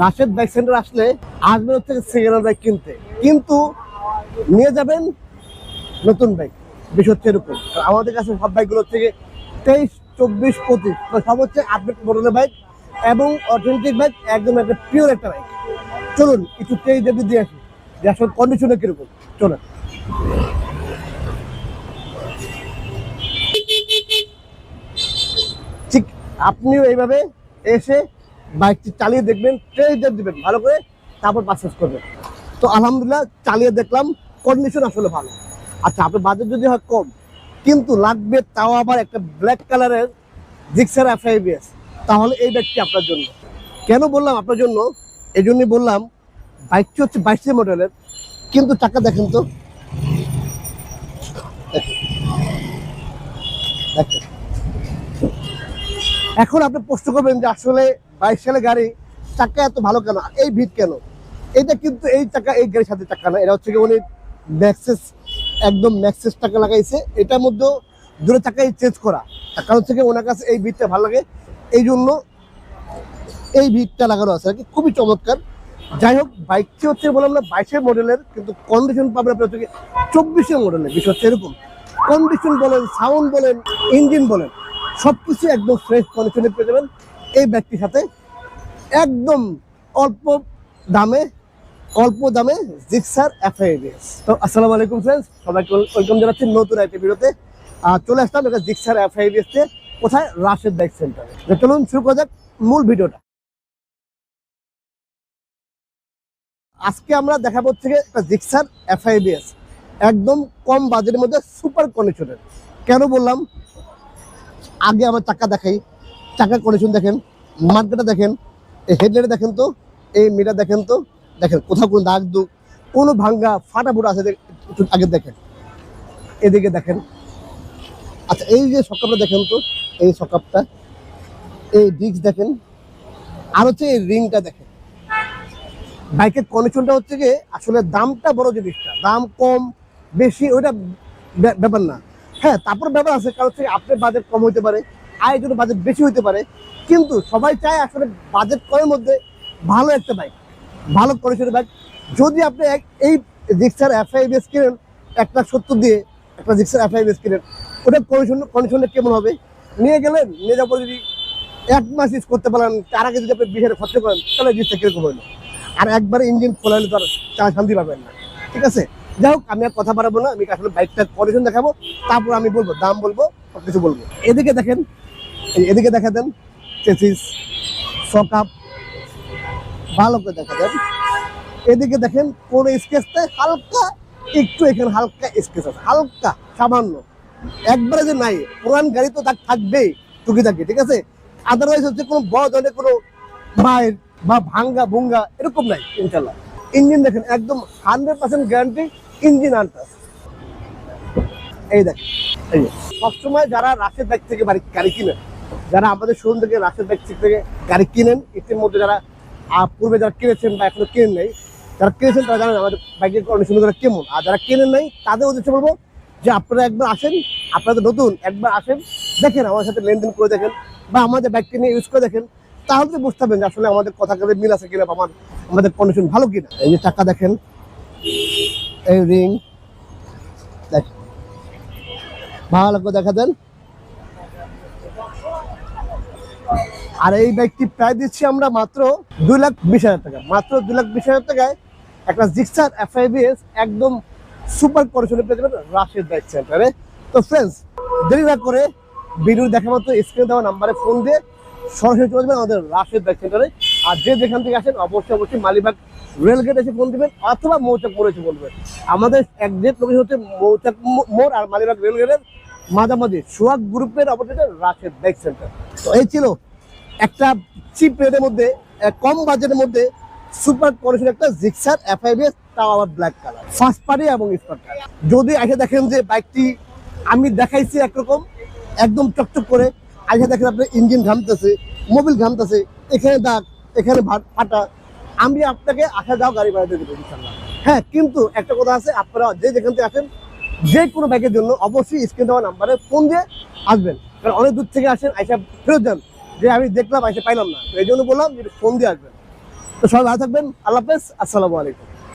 Rashed bike centre আসলে আসবেন হচ্ছে সেকেন্ড বাইক কিনতে। কিন্তু নিয়ে যাবেন নতুন বাইক বিষয় হচ্ছে এরকম আমাদের কাছে সব বাইকগুলো থেকে তেইশ, চব্বিশ, পঁচিশ সব হচ্ছে আপডেট মডেলের বাইক এবং অথেন্টিক বাইক একদম একটা পিওর একটা বাইক চলুন, একটু তেইশ যদি দিয়ে আসি। যে আসলে কন্ডিশনে কীরকম? চলুন। ঠিক, আপনিও এইভাবে এসে বাইকটি চালিয়ে দেখবেন ট্রেজার দিবেন ভালো করে, তারপর পারচেস করবেন। তো আলহামদুলিল্লাহ চালিয়ে দেখলাম কন্ডিশন আসলে ভালো। আচ্ছা আপনার বাজেট যদি হয় কম, কিন্তু লাগবে তাও আবার একটা ব্ল্যাক কালারের জিক্সার এফআইবিএস তাহলে এই ব্যাগটি আপনার জন্য। কেন বললাম আপনার জন্য? এই জন্যই বললাম, বাইকটি হচ্ছে বাইশের মডেলের কিন্তু টাকা দেখেন তো। দেখেন। এখন আপনি প্রশ্ন করবেন যে আসলে বাইশ সালে গাড়ি চাকা এত ভালো কেন? এই ভিড় কেন? এটা কিন্তু এই চাকা, এই গাড়ির সাথে চাকা না। এটা হচ্ছে উনি ম্যাক্সেস একদম ম্যাক্সেস টাকা লাগাইছে। এটার মধ্যেও দূরে চাকাই চেঞ্জ করা। কারণ থেকে ওনার কাছে এই ভিড়টা ভালো লাগে। এই জন্য এই ভিড়টা লাগানো আছে আর কি। খুবই চমৎকার। যাই হোক, বাইকটি হচ্ছে বললাম না, বাইশের মডেলের, কিন্তু কন্ডিশন পাবেন আপনার হচ্ছে চব্বিশের মডেলের। বিষয় হচ্ছে এরকম। কন্ডিশন বলেন সাউন্ড বলেন ইঞ্জিন বলেন। সব কিছু একদম ফ্রেশ কন্ডিশনে পেয়ে যাবেন। এই ব্যাগটির সাথে একদম অল্প দামে অল্প দামে জিক্সার এফআইডিএস তো আসসালামু আলাইকুম ফ্রেন্ডস সবাইকে ওয়েলকাম জানাচ্ছি নতুন একটা ভিডিওতে। চলে আসলাম একটা জিক্সার এফআইডিএস তে, কোথায়? রাশেদ বাইক সেন্টারে চলুন শুরু করা যাক মূল ভিডিওটা। আজকে আমরা দেখাবো গিয়ে একটা জিক্সার এফআইবিএস একদম কম বাজেটের মধ্যে সুপার কন্ডিশনের কেন বললাম? আগে আমার চাকা দেখাই। চাকার কন্ডিশন দেখেন মার্কেটে দেখেন, এই হেডলাইটে দেখেন তো, এই মিটার দেখেন তো, দেখেন কোথাও কোনো দাগ দুগ কোনো ভাঙ্গা ফাটা ফুটা আছে একটু আগে দেখেন। এদিকে দেখেন। আচ্ছা এই যে সকাপটা দেখেন তো, এই সকাপটা, এই ডিস্ক দেখেন, আর হচ্ছে এই রিংটা দেখেন। বাইকের কন্ডিশনটা হচ্ছে গিয়ে আসলে দামটা বড় জিনিসটা, দাম কম, বেশি, ওইটা ব্যা- ব্যাপার না। হ্যাঁ তারপর ব্যাপার আছে, কারণ হচ্ছে আপনার বাজেট কম হতে পারে আয়ের জন্য বাজেট বেশি হতে পারে। কিন্তু সবাই চায় আসলে বাজেট কমের মধ্যে ভালো একটা বাইক ভালো কন্ডিশনের বাইক যদি আপনি এই জিক্সার এফআইবিএস কিনেন, একটা সত্তর দিয়ে একটা জিক্সার এফআইবিএস কিনেন, ওটা কন্ডিশন কন্ডিশনটা কেমন হবে? নিয়ে গেলেন, নিয়ে পর যদি এক মাস ইউজ করতে পারেন, তার আগে যদি আপনি বিশ হাজার খরচ করেন, তাহলে জিনিসটা কীরকম হইল? আর একবারে ইঞ্জিন তো আর চা শান্তি পাবেন না, ঠিক আছে? যাই হোক, আমি আর কথা বাড়াবো না, আমি আসলে বাইকটার কন্ডিশন দেখাবো, তারপর আমি বলব, দাম বলব সব কিছু বলব। এদিকে দেখেন এদিকে দেখা দেন, চেসিস, সকাপ, ভালো করে দেখা দেন। এদিকে দেখেন, কোন স্কেচটা হালকা, একটু এখানে হালকা স্কেচ আছে, হালকা, সামান্য। একবারে যে নাই, পুরান গাড়ি তো তার থাকবেই, টুকিটাকি, ঠিক আছে? আদারওয়াইজ হচ্ছে কোনো বড় ধরনের কোনো মায়ের বা ভাঙ্গা ভুঙ্গা, এরকম নাই, ইনশাল্লাহ। ইঞ্জিন দেখেন, একদম হান্ড্রেড পার্সেন্ট গ্যারান্টি ইঞ্জিন আনটাস এই দেখেন এই সবসময় যারা রাশের ব্যাগ থেকে বাড়ি গাড়ি কিনেন, যারা আমাদের শোরুম থেকে রাশের ব্যাগ থেকে গাড়ি কিনেন এটির মধ্যে যারা পূর্বে যারা কিনেছেন বা এখনও কিনেন নাই, যারা কিনেছেন তারা জানেন আমাদের বাইকের তারা কেমন। আর যারা কিনেন নাই, তাদের উদ্দেশ্য বলব যে আপনারা একবার আসেন, আপনারা তো নতুন, একবার আসেন, দেখেন আমার সাথে লেনদেন করে দেখেন, বা আমাদের বাইককে নিয়ে ইউজ করে দেখেন তাহলে তো বুঝতে পারবেন আসলে আমাদের কথা কাজে মিল আছে কিনা আমার, আমাদের কন্ডিশন ভালো কিনা। এই যে টাকা দেখেন, এই রিং ভালো দেখা দেন। আর এই বাইকটি প্রায় দিচ্ছি আমরা মাত্র দুই লাখ বিশ হাজার টাকা। মাত্র দুই লাখ বিশ হাজার টাকায় একটা জিক্সার এফআইবিএস একদম সুপার কন্ডিশনে পেয়ে যাবেন রাশেদ বাইক সেন্টারে তো ফ্রেন্ডস দেরি না করে ভিডিও দেখা মতো স্ক্রিনে দেওয়া নাম্বারে ফোন দিয়ে সরাসরি চলে যাবেন আমাদের রাশেদ বাইক সেন্টারে। আর যে যেখান থেকে আসেন, অবশ্যই অবশ্যই মালিবাগ রেলগেট এসে ফোন দিবেন, অথবা মৌচাক মোড়ে এসে ফোন দিবেন আমাদের একজেক্ট লোকেশন হচ্ছে মৌচাক মোড় আর মালিবাগ রেলগেটের মাঝামাঝি সোহাগ গ্রুপের অপোজিটে রাশেদ বাইক সেন্টার। তো এই ছিল একটা চিপ রেটের মধ্যে কম বাজেটের মধ্যে সুপার কন্ডিশন একটা জিক্সার এফআইবিএস, তাও আবার ব্ল্যাক কালার। ফার্স্ট পার্টি এবং স্পার্ট যদি এসে দেখেন যে বাইকটি আমি দেখাইছি একরকম, একদম চকচক করে আগে দেখেন আপনার ইঞ্জিন ঘামতেছে, মোবিল ঘামতেছে, এখানে দাগ, এখানে ফাটা। আমি আপনাকে আসা যাও গাড়ি বাড়াতে দেবো হ্যাঁ কিন্তু একটা কথা আছে, আপনারা যে যেখান থেকে আসেন, যে কোনো বাইকের জন্য অবশ্যই স্ক্রিন দেওয়া নাম্বারে ফোন দিয়ে আসবেন। কারণ অনেক দূর থেকে আসেন, আইসা ফেরত যান। যে আমি দেখলাম, আইসা পাইলাম না। এই জন্য বললাম যে ফোন দিয়ে আসবেন। তো সবাই ভালো থাকবেন। আল্লাহ হাফেজ। আসসালামু আলাইকুম।